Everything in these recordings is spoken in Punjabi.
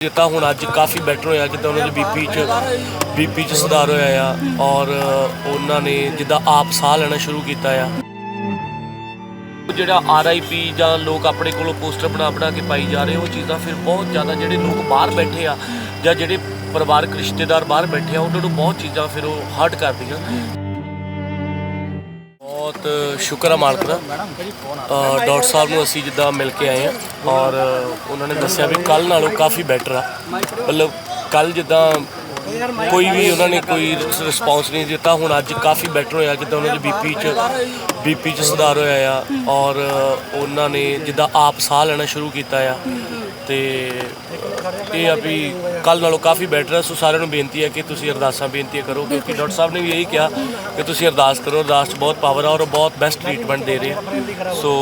ਜਿੱਦਾਂ ਹੁਣ ਅੱਜ ਕਾਫੀ ਬੈਟਰ ਹੋਇਆ, ਜਿੱਦਾਂ ਉਹਨਾਂ ਦੇ ਬੀਪੀ ਚ ਬੀਪੀ ਚ ਸੁਧਾਰ ਹੋਇਆ ਆ ਔਰ ਉਹਨਾਂ ਨੇ ਜਿੱਦਾਂ ਆਪ ਸਾਹ ਲੈਣਾ ਸ਼ੁਰੂ ਕੀਤਾ ਆ। ਜਿਹੜਾ ਆਰਆਈਪੀ ਜਾਂ ਲੋਕ ਆਪਣੇ ਕੋਲੋਂ ਪੋਸਟਰ ਬਣਾ ਬਣਾ ਕੇ ਪਾਈ ਜਾ ਰਹੇ, ਉਹ ਚੀਜ਼ਾਂ ਫਿਰ ਬਹੁਤ ਜ਼ਿਆਦਾ ਜਿਹੜੇ ਲੋਕ ਬਾਹਰ ਬੈਠੇ ਆ ਜਾਂ ਜਿਹੜੇ ਪਰਿਵਾਰਕ ਰਿਸ਼ਤੇਦਾਰ ਬਾਹਰ ਬੈਠੇ ਆ, ਉਹਨਾਂ ਨੂੰ ਬਹੁਤ ਚੀਜ਼ਾਂ ਫਿਰ ਉਹ ਹਰਟ ਕਰਦੀਆਂ। ਬਹੁਤ ਸ਼ੁਕਰ ਆ ਮਾਲਕ ਦਾ। ਡਾਕਟਰ ਸਾਹਿਬ ਨੂੰ ਅਸੀਂ ਜਿੱਦਾਂ ਮਿਲ ਕੇ ਆਏ ਆ ਔਰ ਉਹਨਾਂ ਨੇ ਦੱਸਿਆ ਵੀ ਕੱਲ ਨਾਲੋਂ ਕਾਫੀ ਬੈਟਰ ਆ। ਮਤਲਬ ਕੱਲ ਜਿੱਦਾਂ ਕੋਈ ਵੀ ਉਹਨਾਂ ਨੇ ਕੋਈ ਰਿਸਪੌਂਸ ਨਹੀਂ ਦਿੱਤਾ, ਹੁਣ ਅੱਜ ਕਾਫੀ ਬੈਟਰ ਹੋਇਆ, ਜਿੱਦਾਂ ਉਹਨਾਂ ਦੇ ਬੀਪੀ ਚ ਬੀਪੀ ਚ ਸੁਧਾਰ ਹੋਇਆ ਆ ਔਰ ਉਹਨਾਂ ਨੇ ਜਿੱਦਾਂ ਆਪ ਸਾਹ ਲੈਣਾ ਸ਼ੁਰੂ ਕੀਤਾ ਆ। ਤੇ ਇਹ ਆ ਵੀ ਕੱਲ ਨਾਲੋਂ ਕਾਫੀ ਬੈਟਰ ਹੈ ਸੋ ਸਾਰਿਆਂ ਨੂੰ ਬੇਨਤੀ ਹੈ ਕਿ ਤੁਸੀਂ ਅਰਦਾਸਾਂ ਬੇਨਤੀਆਂ ਕਰੋ ਕਿਉਂਕਿ ਡਾਕਟਰ ਸਾਹਿਬ ਨੇ ਵੀ ਇਹੀ ਕਿਹਾ ਕਿ ਤੁਸੀਂ ਅਰਦਾਸ ਕਰੋ ਅਰਦਾਸ 'ਚ ਬਹੁਤ ਪਾਵਰ ਆ ਔਰ ਬਹੁਤ ਬੈਸਟ ਟ੍ਰੀਟਮੈਂਟ ਦੇ ਰਹੇ ਆ ਸੋ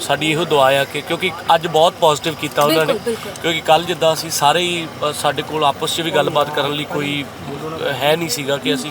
ਸਾਡੀ ਇਹੋ ਦੁਆ ਆ ਕਿ ਕਿਉਂਕਿ ਅੱਜ ਬਹੁਤ ਪੋਜ਼ਿਟਿਵ ਕੀਤਾ ਉਹਨਾਂ ਨੇ। ਕਿਉਂਕਿ ਕੱਲ ਜਿੱਦਾਂ ਅਸੀਂ ਸਾਰੇ ਹੀ ਸਾਡੇ ਕੋਲ ਆਪਸ 'ਚ ਵੀ ਗੱਲਬਾਤ ਕਰਨ ਲਈ ਕੋਈ ਹੈ ਨਹੀਂ ਸੀਗਾ ਕਿ ਅਸੀਂ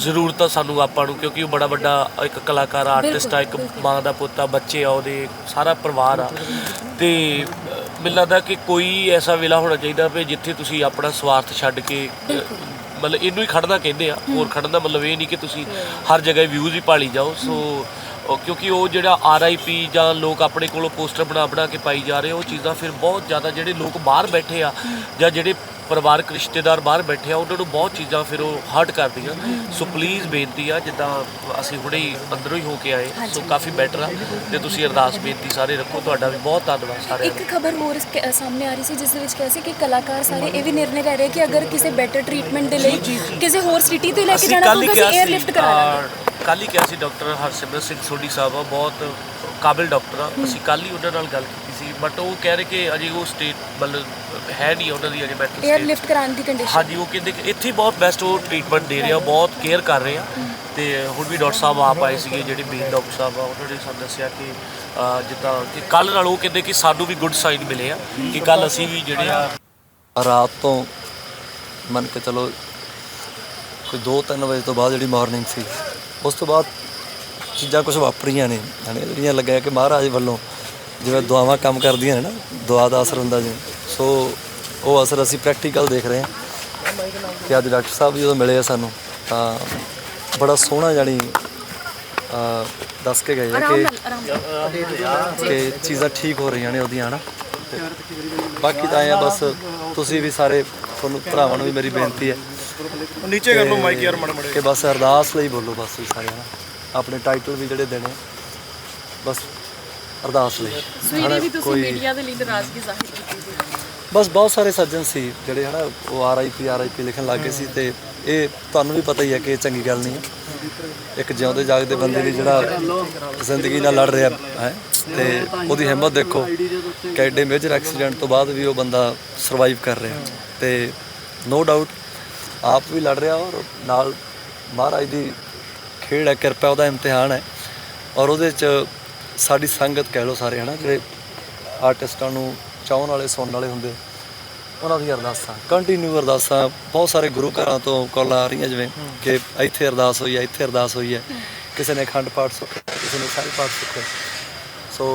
ਜ਼ਰੂਰਤ ਆ ਸਾਨੂੰ ਆਪਾਂ ਨੂੰ ਕਿਉਂਕਿ ਉਹ ਬੜਾ ਵੱਡਾ ਇੱਕ ਕਲਾਕਾਰ ਆਰਟਿਸਟ ਆ ਇੱਕ। ਮਾਂ ਦਾ ਪੁੱਤ ਆ ਬੱਚੇ ਆ ਉਹਦੇ ਸਾਰਾ ਪਰਿਵਾਰ ਆ। ਤੇ ਮੈਨੂੰ ਲੱਗਦਾ ਕਿ ਕੋਈ ਐਸਾ ਵੇਲਾ ਹੋਣਾ ਚਾਹੀਦਾ ਵੀ ਜਿੱਥੇ ਤੁਸੀਂ ਆਪਣਾ ਸਵਾਰਥ ਛੱਡ ਕੇ ਮਤਲਬ ਇਹਨੂੰ ਹੀ ਖੜਨਾ ਕਹਿੰਦੇ ਆ। ਹੋਰ ਖੜਨ ਦਾ ਮਤਲਬ ਇਹ ਨਹੀਂ ਕਿ ਤੁਸੀਂ ਹਰ ਜਗ੍ਹਾ ਵਿਊਜ਼ ਹੀ ਪਾਲੀ ਜਾਓ। ਸੋ ਉਹ ਕਿਉਂਕਿ ਉਹ ਜਿਹੜਾ ਆਰਆਈਪੀ ਜਾਂ ਲੋਕ ਆਪਣੇ ਕੋਲੋਂ ਪੋਸਟਰ ਬਣਾ ਬਣਾ ਕੇ ਪਾਈ ਜਾ ਰਹੇ ਉਹ ਚੀਜ਼ਾਂ ਫਿਰ ਬਹੁਤ ਜ਼ਿਆਦਾ ਜਿਹੜੇ ਲੋਕ ਬਾਹਰ ਬੈਠੇ ਆ ਜਾਂ ਜਿਹੜੇ ਪਰਿਵਾਰਕ ਰਿਸ਼ਤੇਦਾਰ ਬਾਹਰ ਬੈਠੇ ਆ ਉਹਨਾਂ ਨੂੰ ਬਹੁਤ ਚੀਜ਼ਾਂ ਫਿਰ ਉਹ ਹਰਟ ਕਰਦੀਆਂ। ਸੋ ਪਲੀਜ਼ ਬੇਨਤੀ ਆ ਜਿੱਦਾਂ ਅਸੀਂ ਹੁਣੇ ਹੀ ਅੰਦਰੋਂ ਹੀ ਹੋ ਕੇ ਆਏ ਸੋ ਕਾਫੀ ਬੈਟਰ ਆ ਤੇ ਤੁਸੀਂ ਅਰਦਾਸ ਬੇਨਤੀ ਸਾਰੇ ਰੱਖੋ ਤੁਹਾਡਾ ਵੀ ਬਹੁਤ ਧੰਨਵਾਦ ਸਾਰਿਆਂ ਦਾ। ਇੱਕ ਖਬਰ ਹੋਰ ਸਾਹਮਣੇ ਆ ਰਹੀ ਸੀ ਜਿਸ ਦੇ ਵਿੱਚ ਕਿਹਾ ਸੀ ਕਿ ਕਲਾਕਾਰ ਸਾਰੇ ਇਹ ਵੀ ਨਿਰਣੇ ਲੈ ਰਹੇ ਕਿ ਅਗਰ ਕਿਸੇ ਬੈਟਰ ਟ੍ਰੀਟਮੈਂਟ ਦੇ ਲਈ ਕਿਸੇ ਹੋਰ ਸਿਟੀ ਤੇ ਲੈ ਕੇ ਜਾਣਾ ਕੱਲ੍ਹ ਹੀ ਪਊਗਾ ਅਸੀਂ ਕਿਹਾ 에ਅਰਲਿਫਟ ਸੀ, ਕਰਾ ਲਾਂਗੇ ਅਹ, ਕੱਲ੍ਹ ਹੀ ਕਿਹਾ ਸੀ ਡਾਕਟਰ ਹਰਸਿਮਰਤ ਸਿੰਘ ਸੋਢੀ ਸਾਹਿਬ ਆ ਬਹੁਤ ਕਾਬਿਲ ਡਾਕਟਰ ਆ। ਅਸੀਂ ਕੱਲ ਹੀ ਉਹਨਾਂ ਨਾਲ ਗੱਲ ਕੀਤੀ ਸੀ ਬਟ ਉਹ ਕਹਿ ਰਹੇ ਕਿ ਅਜੇ ਉਹ ਸਟੇਟ ਮਤਲਬ ਹੈ ਨਹੀਂ ਉਹਨਾਂ ਦੀ ਅਜੇ ਮੈਂਟਲ ਸਟੇਟ 에ਅਰਲਿਫਟ ਕਰਾਉਣ ਦੀ ਕੰਡੀਸ਼ਨ ਹਾਂਜੀ ਉਹ ਕਹਿੰਦੇ ਕਿ ਇੱਥੇ ਹੀ ਬਹੁਤ ਬੈਸਟ ਉਹ ਟ੍ਰੀਟਮੈਂਟ ਦੇ ਰਹੇ ਬਹੁਤ ਕੇਅਰ ਕਰ ਰਹੇ ਆ। ਤੇ ਹੁਣ ਵੀ ਡਾਕਟਰ ਸਾਹਿਬ ਆਪ ਆਏ ਸੀਗੇ ਜਿਹੜੇ ਮੇਨ ਡਾਕਟਰ ਸਾਹਿਬ ਆ ਉਹਨਾਂ ਨੇ ਸਾਨੂੰ ਦੱਸਿਆ ਕਿ ਜਿੱਦਾਂ ਕਿ ਕੱਲ ਨਾਲ ਉਹ ਕਹਿੰਦੇ ਕਿ ਸਾਨੂੰ ਵੀ ਗੁੱਡ ਸਾਈਨ ਮਿਲੇ ਆ ਕਿ ਕੱਲ ਅਸੀਂ ਵੀ ਜਿਹੜੇ ਆ ਰਾਤ ਤੋਂ ਮੰਨ ਕੇ ਚਲੋ ਕੋਈ 2-3 ਵਜੇ ਤੋਂ ਬਾਅਦ ਜਿਹੜੀ ਮਾਰਨਿੰਗ ਸੀ ਉਸ ਤੋਂ ਬਾਅਦ ਚੀਜ਼ਾਂ ਕੁਝ ਵਾਪਰੀਆਂ ਨੇ। ਹਣੇ ਜਿਹੜੀਆਂ ਲੱਗਿਆ ਕਿ ਮਹਾਰਾਜ ਵੱਲੋਂ ਜਿਵੇਂ ਦੁਆਵਾਂ ਕੰਮ ਕਰਦੀਆਂ ਨੇ ਨਾ ਦੁਆ ਦਾ ਅਸਰ ਹੁੰਦਾ ਜਿਵੇਂ। ਸੋ ਉਹ ਅਸਰ ਅਸੀਂ ਪ੍ਰੈਕਟੀਕਲ ਦੇਖ ਰਹੇ ਹਾਂ ਕਿ ਅੱਜ ਡਾਕਟਰ ਸਾਹਿਬ ਜਦੋਂ ਮਿਲੇ ਆ ਸਾਨੂੰ ਤਾਂ ਬੜਾ ਸੋਹਣਾ ਜਾਨੀ ਦੱਸ ਕੇ ਗਏ ਕਿ ਕਿ ਚੀਜ਼ਾਂ ਠੀਕ ਹੋ ਰਹੀਆਂ ਨੇ ਉਹਦੀਆਂ ਹਨਾ। ਤੇ ਬਾਕੀ ਤਾਂ ਆ ਬਸ ਤੁਸੀਂ ਵੀ ਸਾਰੇ ਤੁਹਾਨੂੰ ਭਰਾਵਾਂ ਨੂੰ ਵੀ ਮੇਰੀ ਬੇਨਤੀ ਹੈ ਨੀਚੇ ਕਰ ਲਓ ਮਾਈਕ ਯਾਰ ਮੜ ਮੜੇ ਕਿ ਬਸ ਅਰਦਾਸ ਲਈ ਬੋਲੋ ਬਸ ਤੁਸੀਂ ਸਾਰੇ ਹਨਾ ਆਪਣੇ ਟਾਈਟਲ ਵੀ ਜਿਹੜੇ ਦੇਣੇ ਬਸ ਅਰਦਾਸ ਲਈ। ਸਵੇਰੇ ਵੀ ਤੁਸੀਂ ਮੀਡੀਆ ਦੇ ਲਈ ਨਾਰਾਜ਼ਗੀ ਜ਼ਾਹਿਰ ਕੀਤੀ ਸੀ ਬਸ ਬਹੁਤ ਸਾਰੇ ਸੱਜਣ ਸੀ ਜਿਹੜੇ ਹਨਾ ਉਹ ਆਰਆਈਪੀ ਆਰਆਈਪੀ ਲਿਖਣ ਲੱਗੇ ਸੀ ਤੇ ਇਹ ਤੁਹਾਨੂੰ ਵੀ ਪਤਾ ਹੀ ਹੈ ਕਿ ਇਹ ਚੰਗੀ ਗੱਲ ਨਹੀਂ ਹੈ। ਇੱਕ ਜਿਉਂਦੇ ਜਾਗਦੇ ਬੰਦੇ ਲਈ ਜਿਹੜਾ ਜ਼ਿੰਦਗੀ ਨਾਲ ਲੜ ਰਿਹਾ ਹੈ ਤੇ ਉਹਦੀ ਹਿੰਮਤ ਦੇਖੋ ਕਿ ਐਡੇ ਮੇਜਰ ਐਕਸੀਡੈਂਟ ਤੋਂ ਬਾਅਦ ਵੀ ਉਹ ਬੰਦਾ ਸਰਵਾਈਵ ਕਰ ਰਿਹਾ ਤੇ ਨੋ ਡਾਊਟ ਆਪ ਵੀ ਲੜ ਰਿਹਾ ਔਰ ਨਾਲ ਮਹਾਰਾਜ ਦੀ ਖੇਡ ਹੈ ਕਿਰਪਾ ਉਹਦਾ ਇਮਤਿਹਾਨ ਹੈ। ਔਰ ਉਹਦੇ ਚ ਸਾਡੀ ਸੰਗਤ ਕਹਿ ਲਓ ਸਾਰੇ ਹਨਾ ਜਿਹੜੇ ਆਰਟਿਸਟਾਂ ਨੂੰ ਚਾਹਣ ਵਾਲੇ ਸੁਣਨ ਵਾਲੇ ਹੁੰਦੇ ਉਹਨਾਂ ਦੀ ਅਰਦਾਸਾਂ। ਕੰਟੀਨਿਊ ਅਰਦਾਸਾਂ ਬਹੁਤ ਸਾਰੇ ਗੁਰੂ ਘਰਾਂ ਤੋਂ ਕਾਲਾਂ ਆ ਰਹੀਆਂ ਜਿਵੇਂ ਕਿ ਇੱਥੇ ਅਰਦਾਸ ਹੋਈ ਹੈ ਇੱਥੇ ਅਰਦਾਸ ਹੋਈ ਹੈ। ਕਿਸੇ ਨੇ ਅਖੰਡ ਪਾਠ ਸੁੱਖਿਆ ਕਿਸੇ ਨੇ ਸਾਹਿਬ ਪਾਠ ਸੁੱਖਿਆ ਸੋ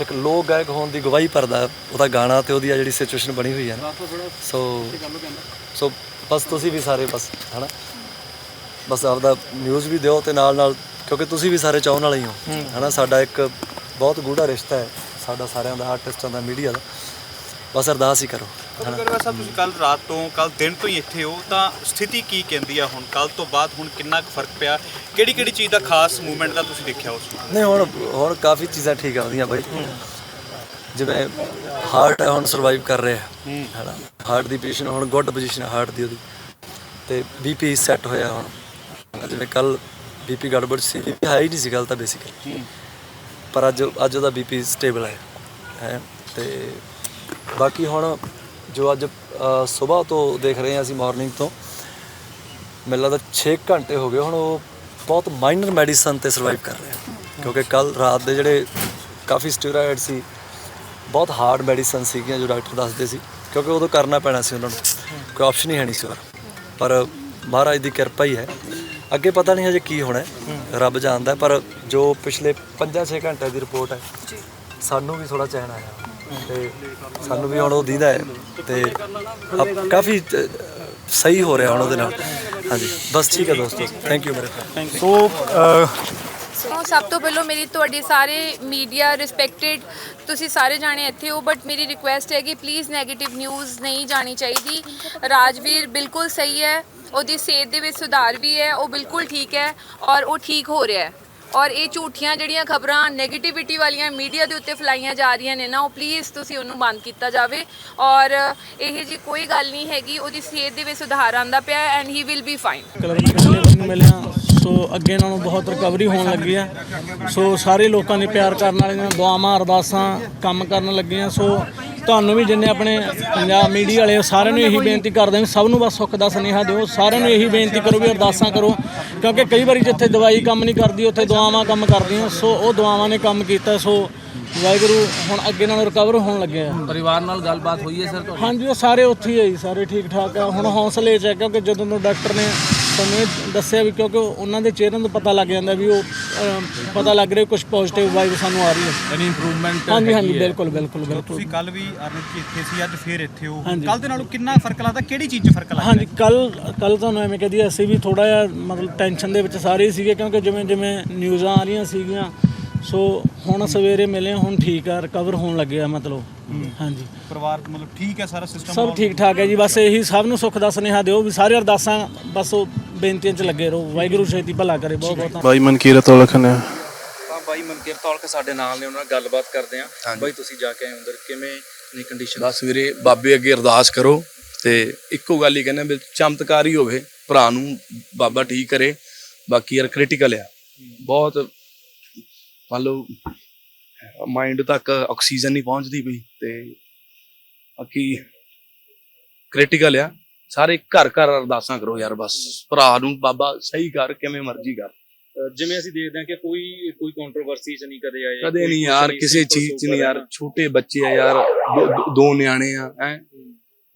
ਇੱਕ ਲੋਕ ਗਾਇਕ ਹੋਣ ਦੀ ਗਵਾਹੀ ਭਰਦਾ ਉਹਦਾ ਗਾਣਾ ਤੇ ਉਹਦੀ ਜਿਹੜੀ ਸਿਚੁਏਸ਼ਨ ਬਣੀ ਹੋਈ ਹੈ ਨਾ। ਸੋ ਸੋ ਬਸ ਤੁਸੀਂ ਵੀ ਸਾਰੇ ਬਸ ਹਨਾ? ਬਸ ਆਪਦਾ ਨਿਊਜ਼ ਵੀ ਦਿਓ ਤੇ ਨਾਲ ਨਾਲ ਕਿਉਂਕਿ ਤੁਸੀਂ ਵੀ ਸਾਰੇ ਚਾਹਣ ਵਾਲੇ ਹੀ ਹੋ ਹਨਾ? ਸਾਡਾ ਇੱਕ ਬਹੁਤ ਗੂੜਾ ਰਿਸ਼ਤਾ ਹੈ ਸਾਡਾ ਸਾਰਿਆਂ ਦਾ ਆਰਟਿਸਟਾਂ ਦਾ ਮੀਡੀਆ ਦਾ। ਬਸ ਅਰਦਾਸ ਹੀ ਕਰੋ ਹਨਾ? ਅਗਰ ਸਾਹਿਬ ਤੁਸੀਂ ਕੱਲ ਰਾਤ ਤੋਂ ਕੱਲ ਦਿਨ ਤੋਂ ਹੀ ਇੱਥੇ ਹੋ ਤਾਂ ਸਥਿਤੀ ਕੀ ਕਹਿੰਦੀ ਆ ਹੁਣ? ਕੱਲ ਤੋਂ ਬਾਅਦ ਹੁਣ ਕਿੰਨਾ ਕੁ ਫ਼ਰਕ ਪਿਆ? ਕਿਹੜੀ ਕਿਹੜੀ ਚੀਜ਼ ਦਾ ਖਾਸ ਮੂਵਮੈਂਟ ਦਾ ਤੁਸੀਂ ਦੇਖਿਆ ਉਸ ਨੂੰ ਨਹੀਂ ਹੁਣ ਹੁਣ ਕਾਫੀ ਚੀਜ਼ਾਂ ਠੀਕ ਆਉਂਦੀਆਂ ਬਾਈ। ਜਿਵੇਂ ਹਾਰਟ ਹੁਣ ਸਰਵਾਈਵ ਕਰ ਰਿਹਾ। ਹੈ ਹੈਨਾ? ਹਾਰਟ ਦੀ ਪੋਜੀਸ਼ਨ ਹੁਣ ਗੁੱਡ ਪੋਜੀਸ਼ਨ ਹਾਰਟ ਦੀ ਉਹਦੀ। ਤੇ ਬੀਪੀ ਸੈੱਟ ਹੋਇਆ ਹੁਣ। ਜਿਵੇਂ ਕੱਲ ਬੀਪੀ ਗੜਬੜ ਸੀ। ਬੀਪੀ ਹਾਈ ਨਹੀਂ ਸੀ ਗੱਲ ਤਾਂ ਬੇਸਿਕਲੀ ਪਰ ਅੱਜ ਅੱਜ ਉਹਦਾ ਬੀਪੀ ਸਟੇਬਲ ਹੈ। ਹੈ? ਤੇ ਬਾਕੀ ਹੁਣ ਜੋ ਅੱਜ ਸਵੇਰ ਤੋਂ ਦੇਖ ਰਹੇ ਹਾਂ ਅਸੀਂ ਮਾਰਨਿੰਗ ਤੋਂ, ਮੈਨੂੰ ਲੱਗਦਾ 6 ਘੰਟੇ ਹੋ ਗਏ ਹੁਣ ਉਹ ਬਹੁਤ ਮਾਈਨਰ ਮੈਡੀਸਨ ਤੇ ਸਰਵਾਈਵ ਕਰ ਰਿਹਾ। ਕਿਉਂਕਿ ਕੱਲ ਰਾਤ ਦੇ ਜਿਹੜੇ ਕਾਫੀ ਸਟੀਰੋਇਡ ਸੀ ਬਹੁਤ ਹਾਰਡ ਮੈਡੀਸਨ ਸੀਗੀਆਂ ਜੋ ਡਾਕਟਰ ਦੱਸਦੇ ਸੀ ਕਿਉਂਕਿ ਉਦੋਂ ਕਰਨਾ ਪੈਣਾ ਸੀ ਉਹਨਾਂ ਨੂੰ। ਕੋਈ ਆਪਸ਼ਨ ਹੀ ਹੈ ਨਹੀਂ ਸੀ ਹੋਰ ਪਰ ਮਹਾਰਾਜ ਦੀ ਕਿਰਪਾ ਹੀ ਹੈ। ਅੱਗੇ ਪਤਾ ਨਹੀਂ ਹਜੇ ਕੀ ਹੋਣਾ ਹੈ। ਰੱਬ ਜਾਣਦਾ ਹੈ, ਪਰ ਜੋ ਪਿਛਲੇ 5-6 ਘੰਟੇ ਦੀ ਰਿਪੋਰਟ ਹੈ ਸਾਨੂੰ ਵੀ ਥੋੜਾ ਚੈਨ ਆਇਆ। ਤੇ ਸਾਨੂੰ ਵੀ ਹੁਣ ਉਹ ਦੀਦਾ ਹੈ। ਤੇ ਕਾਫੀ ਸਹੀ ਹੋ ਰਿਹਾ ਹੁਣ ਉਹਦੇ ਨਾਲ। ਹਾਂਜੀ। ਬਸ ਠੀਕ ਹੈ ਦੋਸਤੋ। ਥੈਂਕ ਯੂ ਮੇਰੇ। ਸੋ ਸੋ ਸਭ ਤੋਂ ਪਹਿਲਾਂ ਮੇਰੀ ਤੁਹਾਡੇ ਸਾਰੇ ਮੀਡੀਆ ਰਿਸਪੈਕਟਡ ਤੁਸੀਂ ਸਾਰੇ ਜਾਣੇ ਇੱਥੇ ਹੋ ਬਟ ਮੇਰੀ ਰਿਕੁਐਸਟ ਹੈ ਕਿ ਪਲੀਜ਼ 네ਗੇਟਿਵ ਨਿਊਜ਼ ਨਹੀਂ ਜਾਣੀ ਚਾਹੀਦੀ। ਰਾਜਵੀਰ ਬਿਲਕੁਲ ਸਹੀ ਹੈ, ਉਹਦੀ ਸਿਹਤ ਦੇ ਵਿੱਚ ਸੁਧਾਰ ਵੀ ਹੈ, ਉਹ ਬਿਲਕੁਲ ਠੀਕ ਹੈ ਔਰ ਉਹ ਠੀਕ ਹੋ ਰਿਹਾ ਹੈ। ਔਰ ਇਹ ਝੂਠੀਆਂ ਜਿਹੜੀਆਂ ਖਬਰਾਂ 네ਗੇਟਿਵਿਟੀ ਵਾਲੀਆਂ ਮੀਡੀਆ ਦੇ ਉੱਤੇ ਫੈਲਾਈਆਂ ਜਾ ਰਹੀਆਂ ਨੇ ਨਾ, ਉਹ ਪਲੀਜ਼ ਤੁਸੀਂ ਉਹਨੂੰ ਬੰਦ ਕੀਤਾ ਜਾਵੇ। ਔਰ ਇਹ ਜੀ ਕੋਈ ਗੱਲ ਨਹੀਂ ਹੈਗੀ, ਉਹਦੀ ਸਿਹਤ ਦੇ ਵਿੱਚ ਸੁਧਾਰ ਆਂਦਾ ਪਿਆ and he will be fine ਮਿਲਿਆ। ਸੋ ਅੱਗੇ ਨਾਲੋਂ ਬਹੁਤ ਰਿਕਵਰੀ ਹੋਣ ਲੱਗੀ ਆ। ਸੋ ਸਾਰੇ ਲੋਕਾਂ ਦੇ ਪਿਆਰ ਕਰਨ ਵਾਲੀਆਂ ਦੁਆਵਾਂ, ਅਰਦਾਸਾਂ ਕੰਮ ਕਰਨ ਲੱਗੀਆਂ। ਸੋ ਤੁਹਾਨੂੰ ਵੀ ਜਿੰਨੇ ਆਪਣੇ ਪੰਜਾਬ ਮੀਡੀਆ ਵਾਲੇ ਸਾਰਿਆਂ ਨੂੰ ਇਹੀ ਬੇਨਤੀ ਕਰਦੇ ਹਾਂ ਵੀ ਸਭ ਨੂੰ ਬਸ ਸੁੱਖ ਦਾ ਸੁਨੇਹਾ ਦਿਓ ਸਾਰਿਆਂ ਨੂੰ ਇਹੀ ਬੇਨਤੀ ਕਰੋ ਵੀ ਅਰਦਾਸਾਂ ਕਰੋ ਕਿਉਂਕਿ ਕਈ ਵਾਰੀ ਜਿੱਥੇ ਦਵਾਈ ਕੰਮ ਨਹੀਂ ਕਰਦੀ ਉੱਥੇ ਦੁਆਵਾਂ ਕੰਮ ਕਰਦੀਆਂ ਸੋ ਉਹ ਦੁਆਵਾਂ ਨੇ ਕੰਮ ਕੀਤਾ ਸੋ ਵਾਹਿਗੁਰੂ ਹੁਣ ਅੱਗੇ ਨਾਲੋਂ ਰਿਕਵਰ ਹੋਣ ਲੱਗੇ ਆ ਪਰਿਵਾਰ ਨਾਲ ਗੱਲਬਾਤ ਹੋਈ ਹੈ ਸਰ ਤੁਹਾਡੀ? ਹਾਂਜੀ ਉਹ ਸਾਰੇ ਉੱਥੇ ਹੀ ਆ ਜੀ ਸਾਰੇ ਠੀਕ ਠਾਕ ਆ। ਹੁਣ ਹੌਸਲੇ 'ਚ ਆ ਕਿਉਂਕਿ ਜਦੋਂ ਤੋਂ ਡਾਕਟਰ ਨੇ ਸਾਨੂੰ ਇਹ ਦੱਸਿਆ ਵੀ ਕਿਉਂਕਿ ਉਹਨਾਂ ਦੇ ਚਿਹਰਿਆਂ ਤੋਂ ਪਤਾ ਲੱਗ ਜਾਂਦਾ ਵੀ ਉਹ ਅਮ, ਪਤਾ ਲੱਗ ਰਿਹਾ ਕੁਝ ਪੋਜ਼ਿਟਿਵ ਵਾਈਬ ਸਾਨੂੰ ਆ ਰਹੀ ਹੈ। ਯਾਨੀ ਇੰਪਰੂਵਮੈਂਟ ਹਾਂਜੀ ਹਾਂਜੀ ਬਿਲਕੁਲ ਬਿਲਕੁਲ ਬਿਲਕੁਲ। ਤੁਸੀਂ ਕੱਲ ਵੀ ਅਰਨਿਤ ਜੀ ਇੱਥੇ ਸੀ ਅੱਜ ਫੇਰ ਇੱਥੇ ਹੋ। ਹਾਂਜੀ। ਕੱਲ ਦੇ ਨਾਲੋਂ ਕਿੰਨਾ ਫ਼ਰਕ ਲੱਗਦਾ ਕਿਹੜੀ ਚੀਜ਼ 'ਚ ਫ਼ਰਕ ਲੱਗਦਾ? ਹਾਂਜੀ ਕੱਲ ਕੱਲ ਤੁਹਾਨੂੰ ਐਵੇਂ ਕਹਦੀ ਅਸੀਂ ਵੀ ਥੋੜਾ ਜਿਹਾ ਮਤਲਬ ਟੈਨਸ਼ਨ ਦੇ ਵਿੱਚ ਸਾਰੇ ਹੀ ਸੀਗੇ ਕਿਉਂਕਿ ਜਿਵੇਂ ਜਿਵੇਂ ਨਿਊਜ਼ਾਂ ਆ ਰਹੀਆਂ ਸੀਗੀਆਂ ਸੋ ਹੁਣ ਸਵੇਰੇ ਮਿਲੇ ਹੁਣ ਠੀਕ ਆ ਰਿਕਵਰ ਹੋਣ ਲੱਗੇ ਆ ਮਤਲਬ। ਹਾਂਜੀ। ਪਰਿਵਾਰ ਮਤਲਬ ਠੀਕ ਹੈ ਸਾਰਾ ਸਿਸਟਮ ਸਭ ਠੀਕ ਠਾਕ ਹੈ ਜੀ ਬਸ ਇਹੀ ਸਭ ਨੂੰ ਸੁੱਖ ਦਾ ਸੁਨੇਹਾ ਦਿਓ ਵੀ ਸਾਰੇ ਅਰਦਾਸਾਂ ਬਸ ਉਹ ਬੇਨਤੀਆਂ 'ਚ ਲੱਗੇ ਰਹੋ। ਵਾਹਿਗੁਰੂ ਛੇਤੀ ਭਲਾ ਕਰੇ ਬਹੁਤ ਬਹੁਤ ਬਾਈ ਮਨਕੀਰਤ ਔਲਖ ਨੇ ਤਾਂ ਬਾਈ ਮਨਕੀਰ ਤੌਲਕ ਸਾਡੇ ਨਾਲ ਨੇ ਉਹਨਾਂ ਨਾਲ ਗੱਲਬਾਤ ਕਰਦੇ ਆ। ਬਾਈ ਤੁਸੀਂ ਜਾ ਕੇ ਆਏ ਅੰਦਰ ਕਿਵੇਂ ਨੇ ਕੰਡੀਸ਼ਨ ਬਸ ਵੀਰੇ ਬਾਬੇ ਅੱਗੇ ਅਰਦਾਸ ਕਰੋ ਤੇ ਇੱਕੋ ਗੱਲ ਹੀ ਕਹਿੰਦੇ ਵੀ ਚਮਤਕਾਰ ਹੀ ਹੋਵੇ ਭਰਾ ਨੂੰ ਬਾਬਾ ਠੀਕ ਕਰੇ ਬਾਕੀ ਯਾਰ ਕ੍ਰਿਟੀਕਲ ਆ। ਬਹੁਤ ਮੰਨ ਲਓ ਮਾਈਂਡ ਤੱਕ ਆਕਸੀਜਨ ਨਹੀਂ ਪਹੁੰਚਦੀ ਪਈ ਤੇ ਬਾਕੀ ਕ੍ਰਿਟੀਕਲ ਆ। ਸਾਰੇ ਘਰ ਘਰ ਅਰਦਾਸਾਂ ਕਰੋ ਯਾਰ ਬਸ। ਭਰਾ ਨੂੰ ਬਾਬਾ ਸਹੀ ਕਰ ਕਿਵੇਂ ਮਰਜ਼ੀ ਕਰ। ਜਿਵੇਂ ਅਸੀਂ ਦੇਖਦੇ ਹਾਂ ਕਿ ਕੋਈ ਕੋਈ ਕੰਟਰੋਵਰਸੀ ਚ ਨਹੀਂ ਕਦੇ ਆਏ ਕਦੇ ਨਹੀਂ ਯਾਰ ਕਿਸੇ ਚੀਜ਼ 'ਚ ਨਹੀਂ ਯਾਰ। ਛੋਟੇ ਬੱਚੇ ਆ ਯਾਰ ਦੋ- ਨਿਆਣੇ ਆ ਹੈ।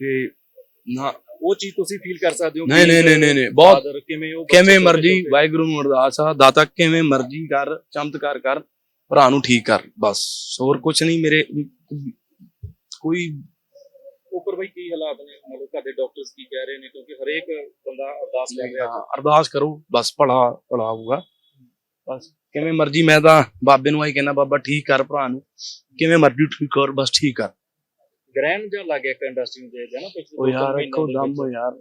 ਤੇ ਨਾ ਉਹ ਚੀਜ਼ ਤੁਸੀਂ ਫੀਲ ਕਰ ਸਕਦੇ ਹੋ ਨਹੀਂ ਨਹੀਂ ਨਹੀਂ ਨਹੀਂ ਨਹੀਂ। ਬਹੁਤ ਕਿਵੇਂ ਉਹ ਕਿਵੇਂ ਮਰਜ਼ੀ ਵਾਹਿਗੁਰੂ ਨੂੰ ਅਰਦਾਸ ਆ ਦਾਤਾ ਕਿਵੇਂ ਮਰਜ਼ੀ ਕਰ ਚਮਤਕਾਰ ਕਰ ਭਰਾ ਨੂੰ ਠੀਕ ਕਰ ਬਸ। ਹੋਰ ਕੁਝ ਨਹੀਂ ਮੇਰੇ ਕੋਈ ਉੱਪਰ ਬਈ ਕੀ ਹਾਲਾਤ ਨੇ? ਮਤਲਬ ਤੁਹਾਡੇ ਡਾਕਟਰਸ ਕੀ ਕਹਿ ਰਹੇ ਨੇ? ਕਿਉਂਕਿ ਹਰੇਕ ਬੰਦਾ ਅਰਦਾਸ ਕਰ ਰਿਹਾ। ਹਾਂ, ਅਰਦਾਸ ਕਰੋ ਬਸ ਭਲਾ ਭਲਾ ਹੋਊਗਾ। ਬਸ ਕਿਵੇਂ ਮਰਜ਼ੀ ਮੈਂ ਤਾਂ ਬਾਬੇ ਨੂੰ ਆਈ ਕਹਿੰਦਾ ਬਾਬਾ ਠੀਕ ਕਰ ਭਰਾ ਨੂੰ। ਕਿਵੇਂ ਮਰਜ਼ੀ ਠੀਕ ਕਰ ਬਸ ਠੀਕ ਕਰ। ਗ੍ਰੈਂਡ ਜਿਹਾ ਲੱਗ ਗਿਆ ਇੱਕ ਇੰਡਸਟਰੀ ਨੂੰ ਦੇਖਦੇ ਆ ਨਾ ਪਿਛਲੇ ਉਹ ਦੋ ਯਾਰ ਮਹੀਨਿਆਂ ਇੱਕੋ ਦੇ ਦਮ। ਯਾਰ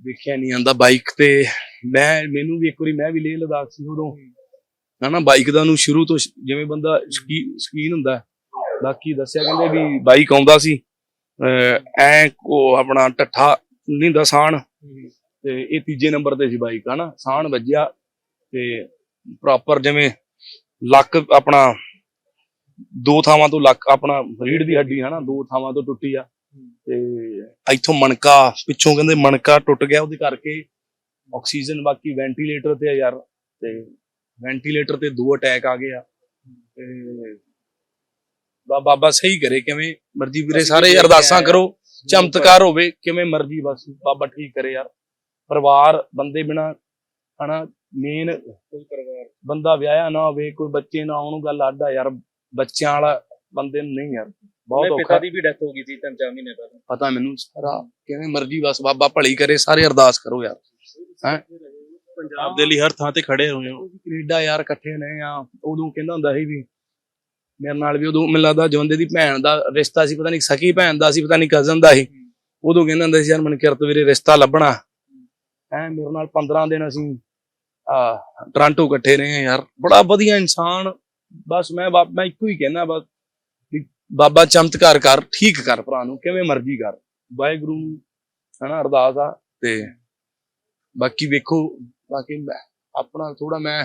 ਦੇਖਿਆ ਨਹੀਂ ਆਂਦਾ ਬਾਈਕ ਤੇ। ਮੈਂ ਮੈਨੂੰ ਵੀ ਇੱਕ ਵਾਰੀ ਮੈਂ ਵੀ ਲੇਹ ਲਦਾਖ ਸੀ ਉਦੋਂ। ਹਨਾ ਬਾਈਕ ਦਾ ਨੂੰ ਸ਼ੁਰੂ ਤੋਂ ਸ਼- ਜਿਵੇਂ ਬੰਦਾ ਸ਼ਕੀ- ਸ਼ਕੀਨ ਹੁੰਦਾ ਹੈ। ਬਾਕੀ ਦੱਸਿਆ ਕਹਿੰਦੇ ਵੀ ਬਾਈਕ ਆਉਂਦਾ ਸੀ। ਅਹ ਐ ਉਹ ਆਪਣਾ ਟੱਠਾ ਨਹੀਂ ਦਾ ਸਾਣ। ਤੇ ਇਹ ਤੀਜੇ ਨੰਬਰ ਤੇ ਸੀ ਬਾਈਕ ਹਨਾ? ਸਾਣ ਵੱਜਿਆ ਤੇ ਪ੍ਰੋਪਰ ਜਿਵੇਂ ਲੱਕ ਆਪਣਾ ਦੋ ਥਾਵਾਂ ਤੋਂ ਲੱਕ ਆਪਣਾ ਰੀੜ ਦੀ ਹੱਡੀ ਹਨਾ ਦੋ ਥਾਵਾਂ ਤੋਂ ਟੁੱਟੀ ਆ। ਤੇ ਇੱਥੋਂ ਮਣਕਾ ਪਿੱਛੋਂ ਕਹਿੰਦੇ ਮਣਕਾ ਟੁੱਟ ਗਿਆ ਉਹਦੇ ਕਰਕੇ ਆਕਸੀਜਨ ਬਾਕੀ ਵੈਂਟੀਲੇਟਰ ਤੇ ਆ ਯਾਰ ਤੇ ਵੈਂਟੀਲੇਟਰ ਤੇ ਦੋ ਅਟੈਕ ਆ ਗਏ ਆ। ਤੇ ਬਾਬਾ ਸਹੀ ਕਰੇ ਕਿਵੇਂ ਮਰਜ਼ੀ ਵੀਰੇ ਸਾਰੇ ਅਰਦਾਸਾਂ ਕਰੋ ਚਮਤਕਾਰ ਹੋਵੇ ਕਿਵੇਂ ਮਰਜ਼ੀ ਬਸ ਬਾਬਾ ਠੀਕ ਕਰੇ ਯਾਰ। ਪਰਿਵਾਰ ਬੰਦੇ ਬਿਨਾ ਹਨਾ ਮੇਨ ਕੋਈ ਪਰਿਵਾਰ। ਬੰਦਾ ਵਿਆਹਿਆ ਨਾ ਹੋਵੇ ਕੋਈ ਬੱਚੇ ਨਾ ਹੋਣ ਗੱਲ ਅੱਡ ਆ ਯਾਰ। ਬੱਚਿਆਂ ਵਾਲਾ ਬੰਦੇ ਨੂੰ ਨਹੀਂ ਯਾਰ ਬਹੁਤ ਉਹਦੇ ਪਿਤਾ ਔਖਾ ਦੀ ਵੀ ਡੈਥ ਹੋ ਗਈ ਸੀ ਤਿੰਨ ਚਾਰ ਮਹੀਨੇ ਪਹਿਲਾਂ। ਪਤਾ ਮੈਨੂੰ ਸਾਰਾ ਕਿਵੇਂ ਮਰਜ਼ੀ ਬਸ ਬਾਬਾ ਭਲੀ ਕਰੇ ਸਾਰੇ ਅਰਦਾਸ ਕਰੋ ਯਾਰ ਹੈ? ਪੰਜਾਬ ਦੇ ਲਈ ਹਰ ਥਾਂ ਤੇ ਖੜੇ ਹੋਏ ਹੋ। ਕੈਨੇਡਾ ਯਾਰ ਇਕੱਠੇ ਨੇ ਆ ਉਦੋਂ ਕਹਿੰਦਾ ਹੁੰਦਾ ਸੀ ਵੀ ਮੇਰੇ ਨਾਲ ਵੀ ਉਦੋਂ ਮੈਨੂੰ ਲੱਗਦਾ ਜਵੰਦੇ ਦੀ ਭੈਣ ਦਾ ਰਿਸ਼ਤਾ ਸੀ ਪਤਾ ਨਹੀਂ ਸਕੀ ਭੈਣ ਦਾ ਸੀ ਪਤਾ ਨਹੀਂ ਕਜ਼ਨ ਦਾ ਸੀ। ਉਦੋਂ ਕਹਿੰਦਾ ਹੁੰਦਾ ਸੀ ਯਾਰ ਮਨ ਕਿਰਤ ਵੀਰੇ ਰਿਸ਼ਤਾ ਲੱਭਣਾ। ਐ ਮੇਰੇ ਨਾਲ 15 ਦਿਨ ਅਸੀਂ ਆ ਟ੍ਰਾਂਟੋ ਇਕੱਠੇ ਰਹੇ ਯਾਰ। ਬੜਾ ਵਧੀਆ ਇਨਸਾਨ ਬਸ ਮੈਂ ਮੈਂ ਇੱਕੋ ਹੀ ਕਹਿਣਾ ਬਸ ਵੀ ਬਾਬਾ ਚਮਤਕਾਰ ਕਰ ਠੀਕ ਕਰ ਭਰਾ ਨੂੰ ਕਿਵੇਂ ਮਰਜ਼ੀ ਕਰ। ਵਾਹਿਗੁਰੂ ਹਨਾ ਅਰਦਾਸ ਆ ਤੇ ਬਾਕੀ ਵੇਖੋ ਬਾਕੀ ਆਪਣਾ ਥੋੜਾ ਮੈਂ